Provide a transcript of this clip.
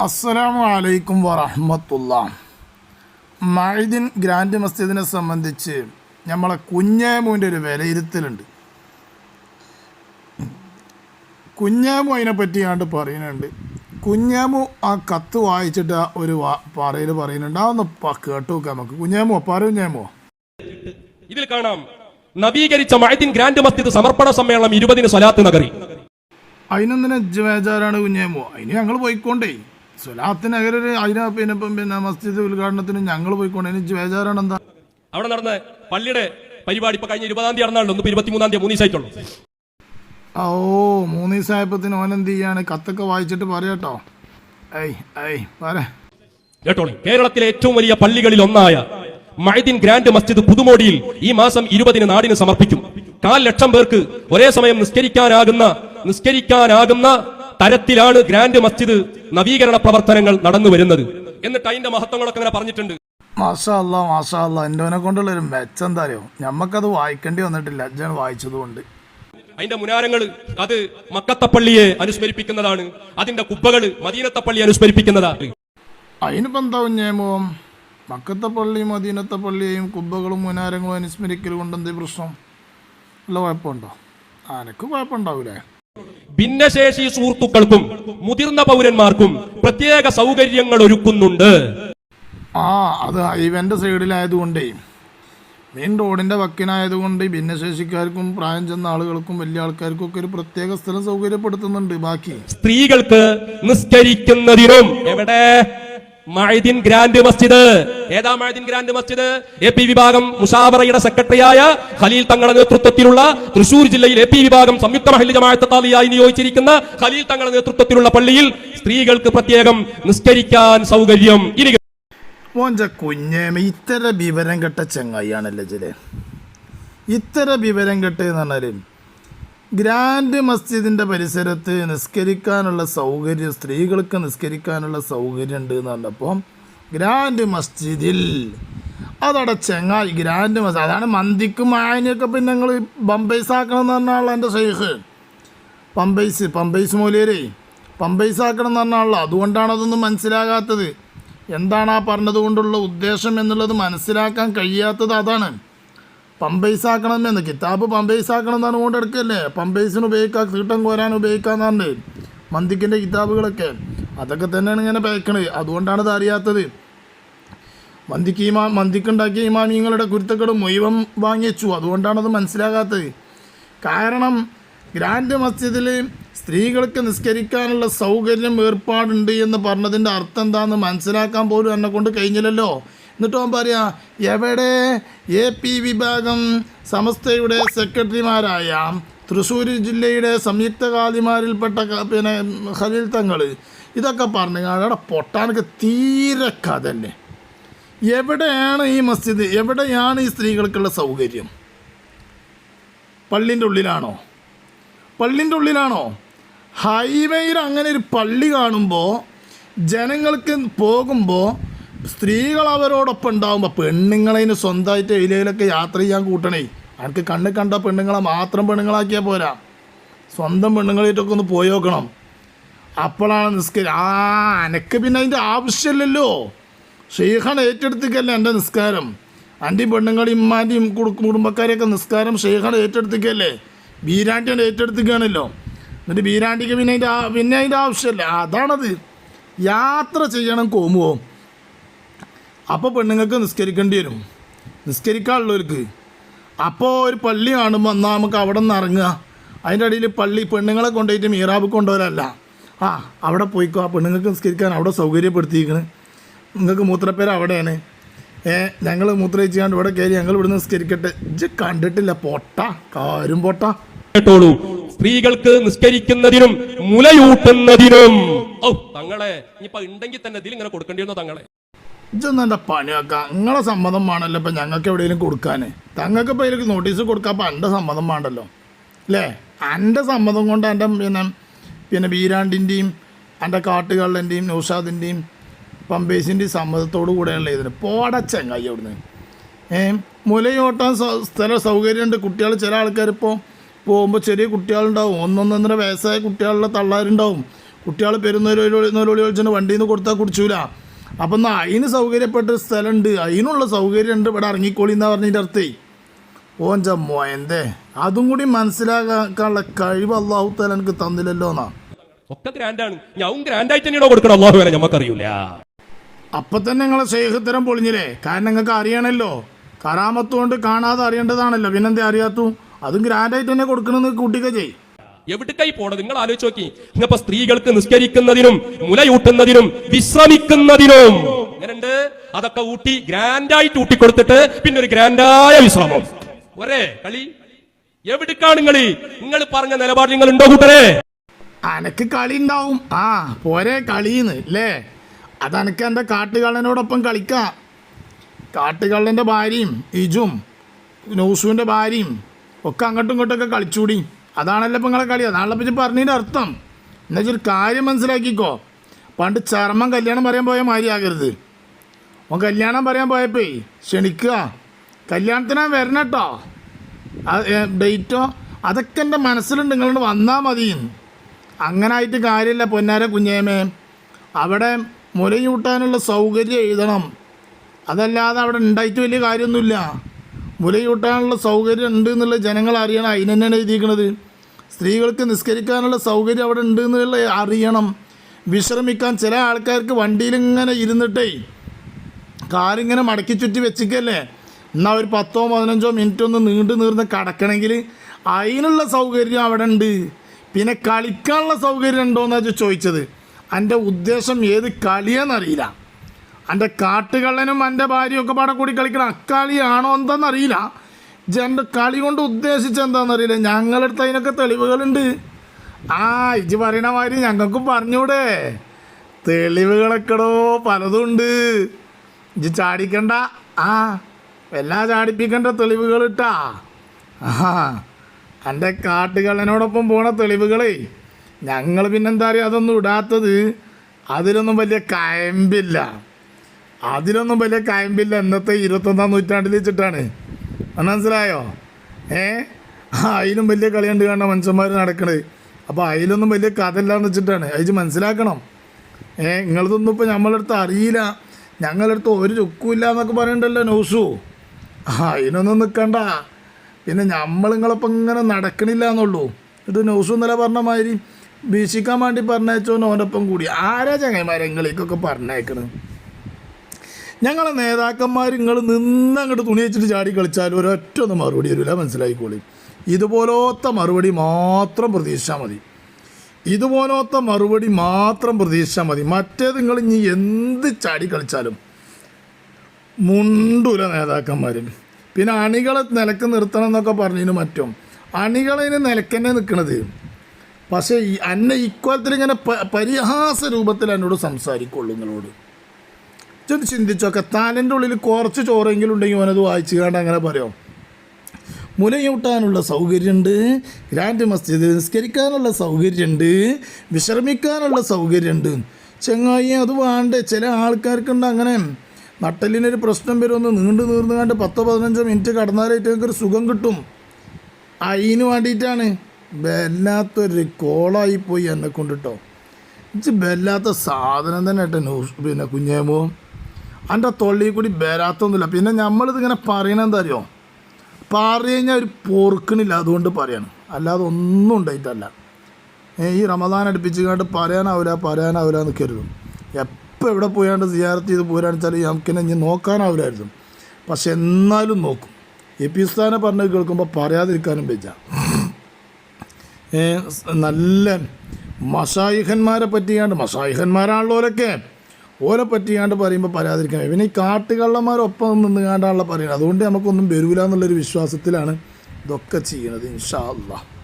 അസ്സലാമു അലൈക്കും വറഹമത്തുള്ള. മൈദിൻ ഗ്രാൻഡ് മസ്ജിദിനെ സംബന്ധിച്ച് നമ്മളെ കുഞ്ഞാമുവിന്റെ ഒരു വിലയിരുത്തലുണ്ട്. കുഞ്ഞാമു അതിനെ പറ്റിയാണ്ട് പറയുന്നുണ്ട്. കുഞ്ഞാമു ആ കത്ത് വായിച്ചിട്ട് ആ ഒരു പറയൽ പറയുന്നുണ്ട്. അതൊന്ന് കേട്ടു നോക്കാം നമുക്ക്. കുഞ്ഞാമോ ഇതിൽ കാണാം. നവീകരിച്ച മഴദിൻ ഗ്രാൻഡ് മസ്ജിദ് സമർപ്പണ സമ്മേളനം ഇരുപതിന് സ്വലാത്ത് നഗറി. അതിനൊന്നിനെ ബേജാറാണ് കുഞ്ഞാമോ? അതിന് ഞങ്ങൾ പോയിക്കൊണ്ടേ. സ്വലാത്തിന് നഗരൊരു അതിന് പിന്നെ പിന്നെ മസ്ജിദ് ഉദ്ഘാടനത്തിന് ഞങ്ങൾ പോയിക്കൊണ്ട് എനിക്ക് ബേജാറാണ് എന്താ? അവിടെ നടന്ന പള്ളിയുടെ പരിപാടി ഇപ്പൊ കഴിഞ്ഞ ഇരുപതാം തീയതി നടന്നാണല്ലോ ഇരുപത്തിമൂന്നാം തീയതി മൂന്ന് ദിവസമായിട്ടുള്ളൂ ഓ മൂന്ന് ദിവസമായപ്പത്തിന് ഓൻ എന്ത് ചെയ്യാണ്? കത്തൊക്കെ വായിച്ചിട്ട് പറയാട്ടോ ഏയ് ഏയ് പറ. കേട്ടോളി. കേരളത്തിലെ ഏറ്റവും വലിയ പള്ളികളിൽ ഒന്നായ മൈദിൻ ഗ്രാൻഡ് മസ്ജിദ് പുതുമോടിയിൽ ഈ മാസം ഇരുപതിന് നാടിന് സമർപ്പിക്കും. കാൽ ലക്ഷം പേർക്ക് ഒരേ സമയം നിസ്കരിക്കാനാകുന്ന നിസ്കരിക്കാനാകുന്ന തരത്തിലാണ് ഗ്രാൻഡ് മസ്ജിദ് നവീകരണ പ്രവർത്തനങ്ങൾ നടന്നു വരുന്നത്. എന്നിട്ട് അതിന്റെ മഹത്വങ്ങളൊക്കെ അങ്ങനെ പറഞ്ഞിട്ടുണ്ട്. മാസാല്ല മാഷാ അല്ല എന്റെ കൊണ്ടുള്ള ഒരു മെച്ചം എന്താ അറിയോ? ഞമ്മക്കത് വായിക്കേണ്ടി വന്നിട്ടില്ല. അജ്ജാൻ വായിച്ചതുകൊണ്ട്. അതിന്റെ മുനാരങ്ങൾ അത് മക്കത്തപ്പള്ളിയെ അനുസ്മരിപ്പിക്കുന്നതാണ്. അതിന്റെ കുപ്പകൾ മദീനത്തപ്പള്ളി അനുസ്മരിപ്പിക്കുന്നതാണ്. അതിനിപ്പോ എന്താ നിയമവും മക്കത്തപ്പള്ളിയും മദീനത്തപ്പള്ളിയെയും മദീനത്തെ കുബ്ബകളും മുനാരങ്ങളും അനുസ്മരിക്കൽ കൊണ്ട് എന്തേ പ്രശ്നം? വല്ല കുഴപ്പമുണ്ടോ? ആനക്ക് കുഴപ്പമുണ്ടാവൂലേ? ഭിന്നശേഷി സുഹൃത്തുക്കൾക്കും മുതിർന്ന പൗരന്മാർക്കും പ്രത്യേക സൗകര്യങ്ങൾ ഒരുക്കുന്നുണ്ട്. ആ അത് ഹൈവേന്റെ സൈഡിലായതുകൊണ്ടേ മെയിൻ റോഡിന്റെ വക്കിനായതുകൊണ്ട് ഭിന്നശേഷിക്കാർക്കും പ്രായം ചെന്ന ആളുകൾക്കും വലിയ ആൾക്കാർക്കും ഒക്കെ ഒരു പ്രത്യേക സ്ഥലം സൗകര്യപ്പെടുത്തുന്നുണ്ട് ബാക്കി. സ്ത്രീകൾക്ക് നിസ്കരിക്കുന്നതിനും എവിടെ? മഴദിൻ ഗ്രാൻഡ് മസ്ജിദ്. ഏതാ Madin Grand Masjid? A P വിഭാഗം മുഷാവറയുടെ സെക്രട്ടറിയായ ഖലീൽ തങ്ങളുടെ നേതൃത്വത്തിലുള്ള തൃശൂർ ജില്ലയിൽ എ പി വിഭാഗം സംയുക്ത മഹിള ജമാഅത്ത് താലിയായി നിയോഗിച്ചിരിക്കുന്ന ഖലീൽ തങ്ങളുടെ നേതൃത്വത്തിലുള്ള പള്ളിയിൽ സ്ത്രീകൾക്ക് പ്രത്യേകം നിസ്കരിക്കാൻ സൗകര്യം. ഇനി മോഞ്ച കുഞ്ഞേമ ഇത്തര വിവരം കെട്ട ചെങ്ങായിയാണല്ലേ ചില ഇത്തര വിവരം കെട്ടെന്ന് പറഞ്ഞാൽ ഗ്രാൻഡ് മസ്ജിദിന്റെ പരിസരത്ത് നിസ്കരിക്കാനുള്ള സൗകര്യം സ്ത്രീകൾക്ക് നിസ്കരിക്കാനുള്ള സൗകര്യം ഉണ്ട് എന്ന് ഗ്രാൻഡ് മസ്ജിദിൽ. അതവിടെ ചെങ്ങായി ഗ്രാൻഡ് മസ്ജിദ്. അതാണ് മന്തിക്കും ആയനൊക്കെ പിന്നെ ഞങ്ങൾ ബംബൈസ് ആക്കണം എന്ന് പറഞ്ഞ ആളാണ് എന്റെ ഷെയ്ഖ്. പമ്പൈസ് പമ്പൈസ് മൂലേരേ. പമ്പൈസ് ആക്കണം എന്ന് പറഞ്ഞാണല്ലോ അതുകൊണ്ടാണ് അതൊന്നും മനസ്സിലാകാത്തത്. എന്താണ് ആ പറഞ്ഞതുകൊണ്ടുള്ള ഉദ്ദേശം എന്നുള്ളത് മനസ്സിലാക്കാൻ കഴിയാത്തത് അതാണ്. പമ്പൈസ് എന്ന് കിതാബ് പമ്പൈസാക്കണം എന്നാണ് കൊണ്ട് എടുക്കല്ലേ? പമ്പൈസിന് ഉപയോഗിക്കാം കീട്ടം കോരാൻ ഉപയോഗിക്കാന്നാണ് മന്തിക്കിന്റെ കിതാബുകളൊക്കെ. അതൊക്കെ തന്നെയാണ് ഇങ്ങനെ പേക്കണത്. അതുകൊണ്ടാണ് ഇത് അറിയാത്തത്. മന്തിക്ക് ഇമാ മന്തിക്കുണ്ടാക്കിയ ഇമാമിങ്ങളുടെ കുരുത്തക്കട് മുഴുവൻ വാങ്ങിച്ചു അതുകൊണ്ടാണത് മനസ്സിലാകാത്തത്. കാരണം ഗ്രാൻഡ് മസ്ജിദിൽ സ്ത്രീകൾക്ക് നിസ്കരിക്കാനുള്ള സൗകര്യം ഏർപ്പാടുണ്ട് എന്ന് പറഞ്ഞതിന്റെ അർത്ഥം എന്താണെന്ന് മനസ്സിലാക്കാൻ പോലും എന്നെ കൊണ്ട് കഴിഞ്ഞില്ലല്ലോ. എന്നിട്ട് പറയാ എവിടെ? എ പി വിഭാഗം സമസ്തയുടെ സെക്രട്ടറിമാരായ തൃശ്ശൂർ ജില്ലയുടെ സംയുക്ത കാലിമാരിൽപ്പെട്ട പിന്നെ ഖലീൽ തങ്ങൾ ഇതൊക്കെ പറഞ്ഞു അവിടെ പൊട്ടാനൊക്കെ തീരെ കഥന്നെ എവിടെയാണ് ഈ മസ്ജിദ്? എവിടെയാണ് ഈ സ്ത്രീകൾക്കുള്ള സൗകര്യം? പള്ളിന്റെ ഉള്ളിലാണോ? പള്ളിന്റെ ഉള്ളിലാണോ? ഹൈവേയിൽ അങ്ങനെ ഒരു പള്ളി കാണുമ്പോൾ ജനങ്ങൾക്ക് പോകുമ്പോൾ സ്ത്രീകൾ അവരോടൊപ്പം ഉണ്ടാവുമ്പോൾ പെണ്ണുങ്ങളതിന് സ്വന്തമായിട്ട് എയിലയിലൊക്കെ യാത്ര ചെയ്യാൻ കൂട്ടണേ. അവർക്ക് കണ്ണ് കണ്ട പെണ്ണുങ്ങളെ മാത്രം പെണ്ണുങ്ങളാക്കിയാൽ പോരാ. സ്വന്തം പെണ്ണുങ്ങളായിട്ടൊക്കെ ഒന്ന് പോയി നോക്കണം. അപ്പോഴാണ് നിസ്കാരം ആ അനക്ക് പിന്നെ അതിന്റെ ആവശ്യമില്ലല്ലോ. ഷെയ്ഖാൻ ഏറ്റെടുത്തിക്കല്ലേ എന്റെ നിസ്കാരം? എന്റെ പെണ്ണുങ്ങളെയും ഇമ്മാന്റെയും കുടുംബക്കാരെയൊക്കെ നിസ്കാരം ഷെയ്ഖാൻ ഏറ്റെടുത്തിക്കല്ലേ? ബീരാണ്ടിയാണ് ഏറ്റെടുത്തിക്കുകയാണല്ലോ. എന്നിട്ട് ബീരാണ്ടിക്ക് പിന്നെ അതിന്റെ പിന്നെ അതിന്റെ ആവശ്യമില്ല. അതാണത്. യാത്ര ചെയ്യണം കോമുവോ. അപ്പോൾ പെണ്ണുങ്ങൾക്ക് നിസ്കരിക്കേണ്ടി വരും. നിസ്കരിക്കാനുള്ളവർക്ക്. അപ്പോൾ ഒരു പള്ളി കാണുമ്പോൾ എന്നാൽ നമുക്ക് അവിടെ നിന്ന് ഇറങ്ങുക? അതിന്റെ ഇടയിൽ പള്ളി പെണ്ണുങ്ങളെ കൊണ്ടുപോയിട്ട് മീറാബ് കൊണ്ടുവരല്ല ആ അവിടെ പോയിക്കോ. ആ പെണ്ണുങ്ങൾക്ക് നിസ്കരിക്കാൻ അവിടെ സൗകര്യപ്പെടുത്തിയിരിക്കണ്. നിങ്ങൾക്ക് മൂത്രപ്പേര് അവിടെയാണ്. ഏ ഞങ്ങൾ മൂത്രയിച്ചാണ്ട് ഇവിടെ കയറി ഞങ്ങൾ ഇവിടെ നിസ്കരിക്കട്ടെ. ഇജ് കണ്ടിട്ടില്ല. പൊട്ട. കാരും പൊട്ട. കേട്ടോളൂ. സ്ത്രീകൾക്ക് നിസ്കരിക്കുന്നതിനും മുലയൂട്ടുന്നതിനും. ഓ തങ്ങളെ. ഇനിയിപ്പോ ഉണ്ടെങ്കിൽ തന്നെ ഇതിൽ ഇങ്ങനെ കൊടുക്കേണ്ടി വന്നോ തങ്ങളെ? ഇതൊന്നും എന്റെ പണിയാക്കാം നിങ്ങളെ സമ്മതം വേണമല്ലോ ഇപ്പം ഞങ്ങൾക്ക് എവിടെയെങ്കിലും കൊടുക്കാൻ തങ്ങൾക്ക് ഇപ്പോൾ ഇതിലേക്ക് നോട്ടീസ് കൊടുക്കുക അപ്പം എന്റെ സമ്മതം വേണ്ടല്ലോ അല്ലേ? എന്റെ സമ്മതം കൊണ്ട് എന്റെ പിന്നെ പിന്നെ ബീരാണ്ടിന്റെയും എന്റെ കാട്ടുകള്ളന്റെയും നൗഷാദിന്റെയും പമ്പേസിന്റെയും സമ്മതത്തോടു കൂടെയുള്ള ഇതിന്. പോടച്ചങ്ങായി അവിടുന്ന്. ഏ? മുലയോട്ടാൻ സ- സ്ഥല സൗകര്യമുണ്ട്. കുട്ടികൾ ചില ആൾക്കാർ ഇപ്പോൾ പോകുമ്പോൾ ചെറിയ കുട്ടികളുണ്ടാവും. ഒന്നൊന്നൊന്നര വയസ്സായ കുട്ടികളുടെ തള്ളാരുണ്ടാവും. കുട്ടികൾ പെരുന്നൊരു ഒഴിച്ചിട്ട് വണ്ടിയിൽ നിന്ന് കൊടുത്താൽ കുടിച്ചൂല. അപ്പം എന്നാൽ അതിന് സൗകര്യപ്പെട്ട ഒരു സ്ഥലമുണ്ട് അതിനുള്ള സൗകര്യം ഉണ്ട് ഇവിടെ ഇറങ്ങിക്കോളി എന്നാ പറഞ്ഞതിന്റെ അർത്ഥേ. ഓൻ ചമ്മോ എന്തേ അതും കൂടി മനസ്സിലാക്കാനുള്ള കഴിവ് അള്ളാഹു താല എനിക്ക് തന്നില്ലല്ലോ എന്നാ ഒക്കെ ഗ്രാൻഡാണ്. ഞാൻ ഗ്രാൻഡായിട്ട് തന്നെയാണോ കൊടുക്കണം അള്ളാഹു വരെ നമുക്കറിയില്ല അപ്പൊ തന്നെ നിങ്ങളെ സ്നേഹത്തരം പൊളിഞ്ഞില്ലേ? കാരണം നിങ്ങൾക്ക് അറിയണല്ലോ. കറാമത്തുകൊണ്ട് കാണാതെ അറിയേണ്ടതാണല്ലോ. പിന്നെന്തേ അറിയാത്തു അതും ഗ്രാൻഡായിട്ട് തന്നെ കൊടുക്കണമെന്ന് കൂട്ടിക്ക ചെയ് എവിടേക്കായി പോണത്? നിങ്ങൾ ആലോചിച്ച് നോക്കി. ഇന്നിപ്പോ സ്ത്രീകൾക്ക് നിസ്കരിക്കുന്നതിനും മുലയൂട്ടുന്നതിനും വിശ്രമിക്കുന്നതിനും. അങ്ങനെയുണ്ട് അതൊക്കെ ഊട്ടി ഗ്രാൻഡായിട്ട് ഊട്ടിക്കൊടുത്തിട്ട് പിന്നെ ഒരു ഗ്രാൻഡായ വിശ്രമം. ഒരേ കളി. എവിടേക്കാണ് നിങ്ങൾ നിങ്ങൾ പറഞ്ഞ നിലപാട് നിങ്ങൾ ഉണ്ടോ കൂട്ടരെ? അനക്ക് കളി ഉണ്ടാവും. ആ പോരെ കളിന്ന് അല്ലേ അതനക്ക് എന്റെ കാട്ടുകള്ളനോടൊപ്പം കളിക്കാം. കാട്ടുകള്ളന്റെ ഭാര്യയും ഇജും നൗസുവിന്റെ ഭാര്യയും ഒക്കെ അങ്ങോട്ടും ഇങ്ങോട്ടൊക്കെ കളിച്ചൂടി. അതാണല്ലോ ഇപ്പം നിങ്ങളെ കളി. അതാണല്ലോ ഇപ്പം പറഞ്ഞതിന്റെ അർത്ഥം. എന്നുവെച്ചാൽ ഒരു കാര്യം മനസ്സിലാക്കിക്കോ. പണ്ട് ചർമ്മം കല്യാണം പറയാൻ പോയ മാതിരി ആകരുത്. ഓൻ കല്യാണം പറയാൻ പോയപ്പോയി ക്ഷണിക്കുക. കല്യാണത്തിനാ വരണം കേട്ടോ ഡേറ്റോ അതൊക്കെ എന്റെ മനസ്സിലുണ്ട്. നിങ്ങളോട് വന്നാൽ മതി അങ്ങനെ ആയിട്ട് കാര്യമില്ല പൊന്നാര കുഞ്ഞേമേ. അവിടെ മുലയൂട്ടാനുള്ള സൗകര്യം എഴുതണം. അതല്ലാതെ അവിടെ ഉണ്ടായിട്ട് വലിയ കാര്യമൊന്നുമില്ല. മുലയൂട്ടാനുള്ള സൗകര്യം ഉണ്ട് എന്നുള്ള ജനങ്ങൾ അറിയണം. അതിനെന്നെയാണ് എഴുതിയിരിക്കുന്നത് സ്ത്രീകൾക്ക് നിസ്കരിക്കാനുള്ള സൗകര്യം അവിടെ ഉണ്ട് എന്നുള്ള അറിയണം. വിശ്രമിക്കാൻ ചില ആൾക്കാർക്ക് വണ്ടിയിൽ ഇങ്ങനെ ഇരുന്നിട്ടേ കാറിങ്ങനെ മടക്കി ചുറ്റി വെച്ചിക്കല്ലേ എന്നാൽ ഒരു പത്തോ പതിനഞ്ചോ മിനിറ്റ് ഒന്ന് നീണ്ടു നീർന്ന് കിടക്കണമെങ്കിൽ അതിനുള്ള സൗകര്യം അവിടെ ഉണ്ട്. പിന്നെ കളിക്കാനുള്ള സൗകര്യം ഉണ്ടോയെന്നാ ചോദിച്ചത്. എന്റെ ഉദ്ദേശം ഏത് കളിയെന്നറിയില്ല എന്റെ കാട്ടുകള്ളനും എന്റെ ഭാര്യയും ഒക്കെ പാടെ കൂടി കളിക്കണം അക്കാളിയാണോ എന്താണെന്നറിയില്ല ഇജ്ജ് എന്റെ കളി കൊണ്ട് ഉദ്ദേശിച്ചത് എന്താണെന്നറിയില്ല ഞങ്ങളടുത്ത് അതിനൊക്കെ തെളിവുകളുണ്ട്. ആ ഇജ്ജ് പറയണ മാതിരി ഞങ്ങൾക്കും പറഞ്ഞൂടെ. തെളിവുകളൊക്കെടോ പലതുണ്ട് ഇജ് ചാടിക്കണ്ട. ആ എല്ലാ ചാടിപ്പിക്കേണ്ട തെളിവുകൾ ഇട്ടാ ആ എന്റെ കാട്ടുകള്ളനോടൊപ്പം പോണ തെളിവുകളേ. ഞങ്ങൾ പിന്നെന്താ പറയുക അതൊന്നും ഇടാത്തത് അതിലൊന്നും വലിയ കയമ്പില്ല. അതിലൊന്നും വലിയ കയമ്പില്ല. ഇന്നത്തെ ഇരുപത്തൊന്നാം നൂറ്റാണ്ടിൽ വെച്ചിട്ടാണ്. മനസ്സിലായോ? ഏ? അതിലും വലിയ കളി കണ്ട് മനുഷ്യന്മാർ നടക്കണത്. അപ്പോൾ അതിലൊന്നും വലിയ കഥ ഇല്ലാന്ന് വെച്ചിട്ടാണ്. അത് മനസ്സിലാക്കണം. ഏ നിങ്ങളതൊന്നും ഇപ്പോൾ നമ്മളടുത്ത് അറിയില്ല. ഞങ്ങളടുത്ത് ഒരു ചുക്കുമില്ല എന്നൊക്കെ പറയണ്ടല്ലോ ന്യൂസു ആ അതിനൊന്നും നിൽക്കണ്ട പിന്നെ നമ്മൾ നിങ്ങളൊപ്പം ഇങ്ങനെ നടക്കണില്ല എന്നുള്ളൂ. ഇത് നൗസു ഇന്നലെ പറഞ്ഞ മാതിരി വീക്ഷിക്കാൻ വേണ്ടി പറഞ്ഞയച്ചോ ഓനൊപ്പം കൂടി. ആരാ ചങ്ങന്മാരെ നിങ്ങളേക്കൊക്കെ പറഞ്ഞേക്കണ് ഞങ്ങളെ നേതാക്കന്മാർ നിങ്ങൾ നിന്നങ്ങോട്ട് തുണി വെച്ചിട്ട് ചാടി കളിച്ചാൽ ഒരൊറ്റ ഒന്നും മറുപടി വരില്ല മനസ്സിലായിക്കോളി. ഇതുപോലത്തെ മറുപടി മാത്രം പ്രതീക്ഷിച്ചാൽ മതി. ഇതുപോലത്തെ മറുപടി മാത്രം പ്രതീക്ഷിച്ചാൽ മതി. മറ്റേത് നിങ്ങൾ ഇനി എന്ത് ചാടി കളിച്ചാലും മുണ്ടൂല നേതാക്കന്മാർ പിന്നെ അണികളെ നിലയ്ക്ക് നിർത്തണം എന്നൊക്കെ പറഞ്ഞതിന് മറ്റും. അണികളതിന് നിലക്കന്നെ നിൽക്കണത് പക്ഷേ അന്നെ ഇക്കോലത്തിൽ ഇങ്ങനെ പരിഹാസ രൂപത്തിൽ എന്നോട് സംസാരിക്കുള്ളൂ നിങ്ങളോട് ചെന്ന് ചിന്തിച്ചൊക്കെ. തലന്റെ ഉള്ളിൽ കുറച്ച് ചോറെങ്കിലും ഉണ്ടെങ്കിൽ അവനത് വായിച്ചു കണ്ട് അങ്ങനെ പറയാം? മുലയൂട്ടാനുള്ള സൗകര്യമുണ്ട് ഗ്രാൻഡ് മസ്ജിദ് നിസ്കരിക്കാനുള്ള സൗകര്യമുണ്ട് വിശ്രമിക്കാനുള്ള സൗകര്യമുണ്ട് ചെങ്ങായി അത് വേണ്ടേ ചില ആൾക്കാർക്കുണ്ട് അങ്ങനെ. നട്ടലിനൊരു പ്രശ്നം വരുമെന്ന് നീണ്ടു നീർന്നു കണ്ട് പത്തോ പതിനഞ്ചോ മിനിറ്റ് കടന്നാലായിട്ട് ഒരു സുഖം കിട്ടും. അതിന് വേണ്ടിയിട്ടാണ് വല്ലാത്തൊരു കോളായി പോയി എന്നെ കൊണ്ടിട്ടോ ഇച്ച് വല്ലാത്ത സാധനം തന്നെ കേട്ടോ പിന്നെ കുഞ്ഞേമോ. എന്റെ തൊള്ളിയിൽ കൂടി വരാത്തൊന്നുമില്ല. പിന്നെ നമ്മളിത് ഇങ്ങനെ പറയണ എന്താ അറിയോ പറഞ്ഞു കഴിഞ്ഞാൽ ഒരു പൊറുക്കണില്ല അതുകൊണ്ട് പറയണം. അല്ലാതെ ഒന്നും ഉണ്ടായിട്ടല്ല. ഈ റമദാൻ അടുപ്പിച്ച് കണ്ട് പറയാനാവില്ല പറയാനാവില്ല എന്ന് കരുതും. എപ്പോൾ എവിടെ പോയാണ്ട് സിയാറത്ത് ചെയ്ത് പോരാണെന്ന് വെച്ചാൽ നമുക്കിനെ ഇനി നോക്കാനാവില്ലായിരുന്നു പക്ഷെ എന്നാലും നോക്കും. എ പി സ്ഥാനെ പറഞ്ഞ് കേൾക്കുമ്പോൾ പറയാതിരിക്കാനും വെച്ച നല്ല മഷായിഹന്മാരെ പറ്റിയാണ്ട് മഷായിഹന്മാരാണുള്ളവരൊക്കെ ഓലെ പറ്റിയാണ്ട് പറയുമ്പോൾ പരാതിരിക്കാം ഇവന് ഈ കാട്ടുകള്ളന്മാരൊപ്പം നിന്ന് കാണ്ടാണല്ലോ പറയുന്നത്. അതുകൊണ്ട് നമുക്കൊന്നും വരൂല എന്നുള്ളൊരു വിശ്വാസത്തിലാണ് ഇതൊക്കെ ചെയ്യുന്നത് ഇൻഷാ അള്ളാഹ്